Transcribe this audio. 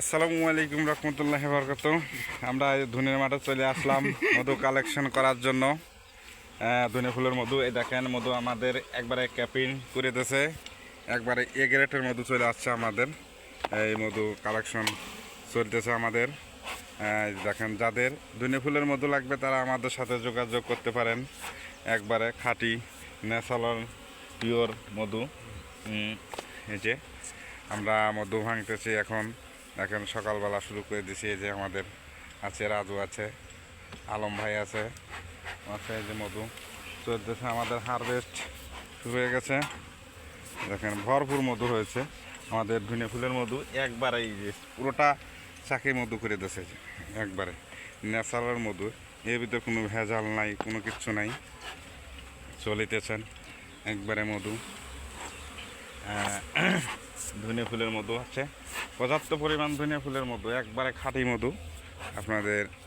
আসসালামু আলাইকুম রহমতুল্লাহ বরকত। আমরা ধনের মাঠে চলে আসলাম মধু কালেকশন করার জন্য। ধনে ফুলের মধু, এই দেখেন মধু আমাদের একবারে ক্যাপিং করে দিয়েছে। একবারে এ গ্রেটের মধু চলে আসছে আমাদের। এই মধু কালেকশন চলতেছে আমাদের। দেখেন যাদের ধনে ফুলের মধু লাগবে তারা আমাদের সাথে যোগাযোগ করতে পারেন। একবারে খাঁটি, ন্যাচারাল পিওর মধু। এই যে আমরা মধু ভাঙতেছি এখন। এখন সকালবেলা শুরু করে দিছি এই যে আমাদের আছে, রাজু আছে, আলম ভাই আছে আছে যে মধু। চলতেছে আমাদের হারভেস্ট শুরু হয়ে গেছে। দেখেন, ভরপুর মধু হয়েছে। আমাদের ধনে ফুলের মধু একবারে এই যে পুরোটা চাকে মধু করে দিয়েছে একবারে। ন্যাচারাল মধু, এর ভিতরে কোনো ভেজাল নাই, কোনো কিচ্ছু নাই। চলিতেছেন, একবারে মধু। আহ, ধনে ফুলের মধু আছে। পর্যাপ্ত পরিমাণ ধনিয়া ফুলের মধু একবারে খাঁটি মধু। আপনাদের